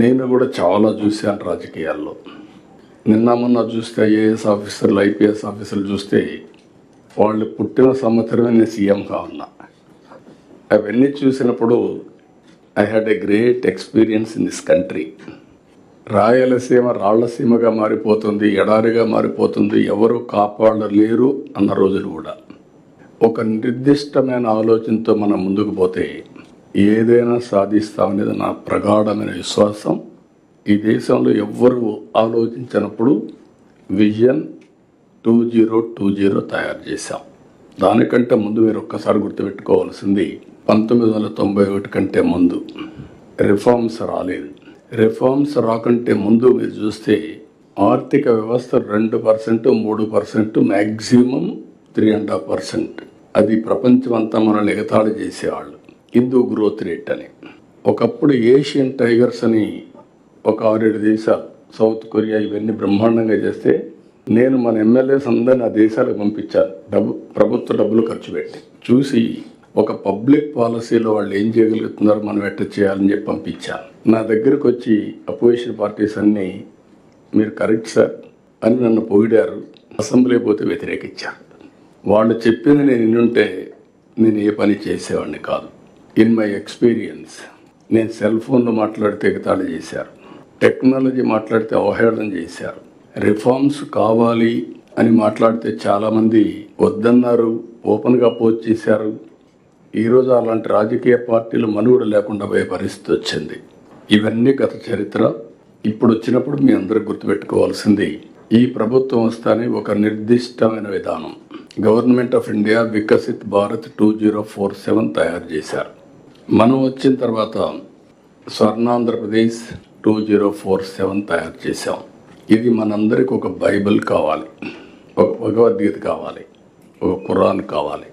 నేను కూడా చాలా చూశాను రాజకీయాల్లో. నిన్న మొన్న చూస్తే ఐఏఎస్ ఆఫీసర్లు ఐపీఎస్ ఆఫీసర్లు చూస్తే వాళ్ళు పుట్టిన సంవత్సరమే నేను సీఎంగా ఉన్నా. అవన్నీ చూసినప్పుడు I had a great experience in this country Rayalaseema రాళ్ళసీమగా మారిపోతుంది ఎడారిగా మారిపోతుంది ఎవరు కాపాడలేరు అన్న రోజులు కూడా. ఒక నిర్దిష్టమైన ఆలోచనతో మనం ముందుకు పోతే ఏదైనా సాధిస్తామనేది నా ప్రగాఢమైన విశ్వాసం. ఈ దేశంలో ఎవ్వరు ఆలోచించినప్పుడు vision two zero two zero తయారు చేశాం. దానికంటే ముందు మీరు ఒక్కసారి గుర్తుపెట్టుకోవాల్సింది పంతొమ్మిది వందల తొంభై ఒకటి కంటే ముందు. రిఫార్మ్స్ రాలేదు. రిఫార్మ్స్ రాకంటే ముందు మీరు చూస్తే ఆర్థిక వ్యవస్థ రెండు పర్సెంట్ మూడు percent maximum three and half percent. అది ప్రపంచమంతా మనల్ని ఎగతాళి చేసేవాళ్ళు. హిందూ గ్రోత్ రేట్ అని. ఒకప్పుడు ఏషియన్ టైగర్స్ అని ఒక ఆరేడు దేశాలు సౌత్ కొరియా ఇవన్నీ బ్రహ్మాండంగా చేస్తే నేను మన ఎమ్మెల్యేస్ అందరిని ఆ దేశాలకు పంపించాను. డబ్బు ప్రభుత్వ డబ్బులు ఖర్చు పెట్టి. చూసి ఒక పబ్లిక్ పాలసీలో వాళ్ళు ఏం చేయగలుగుతున్నారు మనం ఎట్ట చేయాలని చెప్పి పంపించాను. నా దగ్గరకు వచ్చి అపోజిషన్ పార్టీస్ అన్నీ మీరు కరెక్ట్ సార్ అని నన్ను పొగిడారు. అసెంబ్లీ పోతే వ్యతిరేకించారు. వాళ్ళు చెప్పింది నేను వినుంటే నేను ఏ పని చేసేవాడిని కాదు. ఇన్ మై ఎక్స్పీరియన్స్ నేను సెల్ ఫోన్లో మాట్లాడితే ఎగతాళి చేశారు. టెక్నాలజీ మాట్లాడితే అవహేళన చేశారు. రిఫార్మ్స్ కావాలి అని మాట్లాడితే చాలామంది వద్దన్నారు ఓపెన్గా పోస్ట్ చేశారు. ఈరోజు అలాంటి రాజకీయ పార్టీలు మనుగడ లేకుండా పోయే పరిస్థితి వచ్చింది. ఇవన్నీ గత చరిత్ర. ఇప్పుడు వచ్చినప్పుడు మీ అందరూ గుర్తుపెట్టుకోవాల్సింది ఈ ప్రభుత్వం వస్తానే ఒక నిర్దిష్టమైన విధానం. Government of India Viksit Bharat two zero four seven తయారు చేశారు. మనం వచ్చిన తర్వాత Swarnandhra Pradesh two zero four seven తయారు చేశాం. ఇది మనందరికి ఒక బైబిల్ కావాలి. ఒక భగవద్గీత కావాలి. ఒక ఖురాన్ కావాలి.